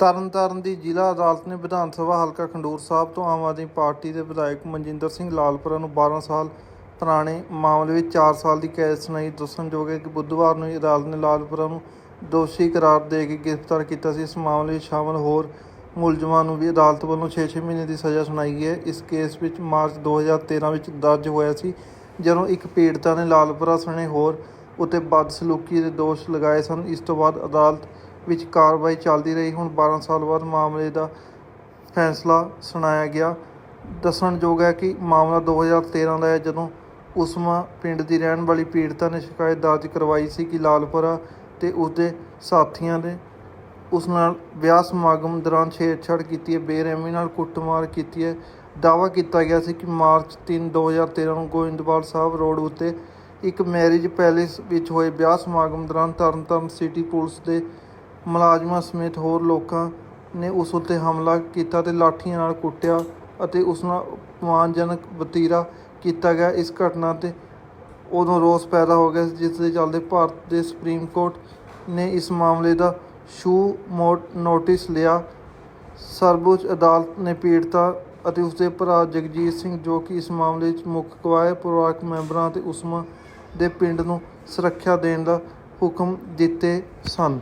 ਤਰਨਤਾਰਨ ਦੀ ਜ਼ਿਲ੍ਹਾ ਅਦਾਲਤ ਨੇ ਵਿਧਾਨ ਸਭਾ ਹਲਕਾ ਖੰਡੂਰ ਸਾਹਿਬ ਤੋਂ ਆਮ ਆਦਮੀ ਪਾਰਟੀ ਦੇ ਵਿਧਾਇਕ ਮਨਜਿੰਦਰ ਸਿੰਘ ਲਾਲਪੁਰਾ ਨੂੰ 12 ਸਾਲ ਪੁਰਾਣੇ ਮਾਮਲੇ ਵਿੱਚ 4 ਸਾਲ ਦੀ ਕੈਦ ਸੁਣਾਈ। ਦੱਸਣਯੋਗ ਹੈ ਕਿ ਬੁੱਧਵਾਰ ਨੂੰ ਹੀ ਅਦਾਲਤ ਨੇ ਲਾਲਪੁਰਾ ਨੂੰ ਦੋਸ਼ੀ ਕਰਾਰ ਦੇ ਕੇ ਗ੍ਰਿਫਤਾਰ ਕੀਤਾ ਸੀ। ਇਸ ਮਾਮਲੇ ਵਿੱਚ ਸ਼ਾਮਲ ਹੋਰ ਮੁਲਜ਼ਮਾਂ ਨੂੰ ਵੀ ਅਦਾਲਤ ਵੱਲੋਂ 6-6 ਮਹੀਨੇ ਦੀ ਸਜ਼ਾ ਸੁਣਾਈ ਗਈ ਹੈ। ਇਸ ਕੇਸ ਵਿੱਚ ਮਾਰਚ 2013 ਵਿੱਚ ਦਰਜ ਹੋਇਆ ਸੀ, ਜਦੋਂ ਇੱਕ ਪੀੜਤਾ ਨੇ ਲਾਲਪੁਰਾ ਸਣੇ ਹੋਰ ਉਤੇ ਬਦਸਲੂਕੀ ਦੇ ਦੋਸ਼ ਲਗਾਏ ਸਨ। ਇਸ ਤੋਂ ਬਾਅਦ ਅਦਾਲਤ ਵਿੱਚ ਕਾਰਵਾਈ ਚੱਲਦੀ ਰਹੀ। ਹੁਣ 12 ਸਾਲ ਬਾਅਦ ਮਾਮਲੇ ਦਾ ਫੈਸਲਾ ਸੁਣਾਇਆ ਗਿਆ। ਦੱਸਣਯੋਗ ਹੈ ਕਿ ਮਾਮਲਾ 2013 ਦਾ ਹੈ। ਜਦੋਂ ਉਸਮਾ ਪਿੰਡ ਦੀ ਰਹਿਣ ਵਾਲੀ ਪੀੜਤਾ ਨੇ ਸ਼ਿਕਾਇਤ ਦਰਜ ਕਰਵਾਈ ਸੀ ਕਿ ਲਾਲਪੁਰਾ ਤੇ ਉਸਦੇ ਸਾਥੀਆਂ ਨੇ ਉਸ ਨਾਲ ਵਿਆਹ ਸਮਾਗਮ ਦੌਰਾਨ ਛੇੜਛਾੜ ਕੀਤੀ ਹੈ, ਬੇਰਹਿਮੀ ਨਾਲ ਕੁੱਟਮਾਰ ਕੀਤੀ ਹੈ। ਦਾਅਵਾ ਕੀਤਾ ਗਿਆ ਸੀ ਕਿ ਮਾਰਚ 3 2013 ਨੂੰ ਗੋਇੰਦਵਾਲ ਸਾਹਿਬ ਰੋਡ ਉੱਤੇ ਇੱਕ ਮੈਰਿਜ ਪੈਲੇਸ ਵਿੱਚ ਹੋਏ ਵਿਆਹ ਸਮਾਗਮ ਦੌਰਾਨ ਤਰਨਤਾਰਨ ਸਿਟੀ ਪੁਲਿਸ ਦੇ ਮੁਲਾਜ਼ਮਾਂ ਸਮੇਤ ਹੋਰ ਲੋਕਾਂ ਨੇ ਉਸ ਉੱਤੇ ਹਮਲਾ ਕੀਤਾ ਅਤੇ ਲਾਠੀਆਂ ਨਾਲ ਕੁੱਟਿਆ ਅਤੇ ਉਸ ਨਾਲ ਅਪਮਾਨਜਨਕ ਵਤੀਰਾ ਕੀਤਾ ਗਿਆ। ਇਸ ਘਟਨਾ ਤੇ ਉਦੋਂ ਰੋਸ ਪੈਦਾ ਹੋ ਗਿਆ, ਜਿਸ ਦੇ ਚੱਲਦੇ ਭਾਰਤ ਦੇ ਸੁਪਰੀਮ ਕੋਰਟ ਨੇ ਇਸ ਮਾਮਲੇ ਦਾ ਸ਼ੂ ਮੋਟ ਨੋਟਿਸ ਲਿਆ। ਸਰਵਉੱਚ ਅਦਾਲਤ ਨੇ ਪੀੜਤਾ ਅਤੇ ਉਸਦੇ ਭਰਾ ਜਗਜੀਤ ਸਿੰਘ ਜੋ ਕਿ ਇਸ ਮਾਮਲੇ ਵਿੱਚ ਮੁੱਖ ਗਵਾਹ, ਪਰਿਵਾਰਕ ਮੈਂਬਰਾਂ ਅਤੇ ਉਸਮਾ ਦੇ ਪਿੰਡ ਨੂੰ ਸੁਰੱਖਿਆ ਦੇਣ ਦਾ ਹੁਕਮ ਦਿੱਤੇ ਸਨ।